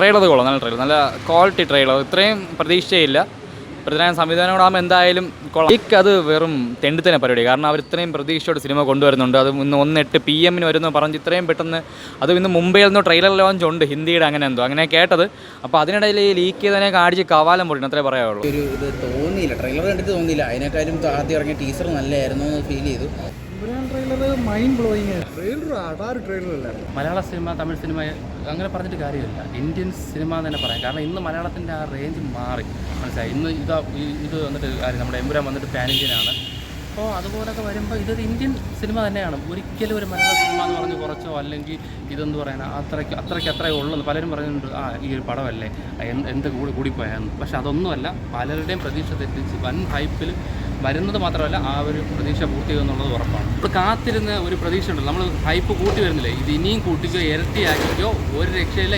Trailer കൊള്ളാം നല്ല trailer നല്ല ക്വാളിറ്റി ട്രെയിലർ ഇത്രയും പ്രതീക്ഷയില്ല. പൃഥ്വിരാജ് സംവിധാനം കൂടെ ആകുമ്പോൾ എന്തായാലും കൊള്ളാം. അത് വെറും തെണ്ടിത്തന്നെ പരിപാടി. കാരണം അവർ ഇത്രയും പ്രതീക്ഷയോടെ സിനിമ കൊണ്ടുവരുന്നുണ്ട്. അത് ഇന്ന് ഒന്നെട്ട് പി എമ്മിന് വരുന്നു. പറഞ്ഞ് ഇത്രയും പെട്ടെന്ന് അത് ഇന്ന് മുംബൈയിൽ നിന്ന് ട്രെയിലർ ലോഞ്ച് ഉണ്ട്. ഹിന്ദിയുടെ അങ്ങനെ എന്തോ അങ്ങനെ കേട്ടത്. അപ്പോൾ അതിനിടയിൽ ഈ ലീക്ക് ചെയ്തതിനെ കാണിച്ച് കവാലം പൊടിക്കണം അത്രേ പറയാവുള്ളൂ. ഒരു ഇത് തോന്നിയില്ല. ട്രെയിലർ കണ്ടിട്ട് തോന്നിയില്ല. അതിനേക്കാളും ആദ്യം ഇറങ്ങിയ ടീച്ചർ നല്ലതായിരുന്നു എന്ന് ഫീൽ ചെയ്തു. മലയാള സിനിമ തമിഴ് സിനിമ അങ്ങനെ പറഞ്ഞിട്ട് കാര്യമില്ല. ഇന്ത്യൻ സിനിമ എന്ന് തന്നെ പറയാം. കാരണം ഇന്ന് മലയാളത്തിന്റെ ആ റേഞ്ച് മാറി. മനസ്സിലായി? ഇന്ന് ഇതാ ഇത് വന്നിട്ട് കാര്യം നമ്മുടെ എമ്പുരാൻ വന്നിട്ട് പാൻ ഇന്ത്യനാണ് അപ്പോൾ അതുപോലൊക്കെ വരുമ്പോൾ ഇതൊരു ഇന്ത്യൻ സിനിമ തന്നെയാണ്. ഒരിക്കലും ഒരു മലയാള സിനിമ എന്ന് പറഞ്ഞ് കുറച്ചോ അല്ലെങ്കിൽ ഇതെന്ന് പറയുന്നത് അത്രയ്ക്ക് അത്രയ്ക്ക് അത്രയേ ഉള്ളൂ പലരും പറയുന്നുണ്ട് ആ ഈ ഒരു പടമല്ലേ? എന്ത് കൂടി കൂടിപ്പോയാന്ന്. പക്ഷെ അതൊന്നുമല്ല. പലരുടെയും പ്രതീക്ഷ തെറ്റിച്ച് വൻ ഹൈപ്പിൽ വരുന്നത് മാത്രമല്ല ആ ഒരു പ്രതീക്ഷ പൂർത്തിയാകുന്നുള്ളത് ഉറപ്പാണ്. ഇപ്പോൾ കാത്തിരുന്ന ഒരു പ്രതീക്ഷ ഉണ്ടല്ലോ നമ്മൾ ഹൈപ്പ് കൂട്ടി വരുന്നില്ലേ? ഇത് ഇനിയും കൂട്ടിക്കോ ഇരട്ടിയാക്കിക്കോ? ഒരു രക്ഷയില്ല.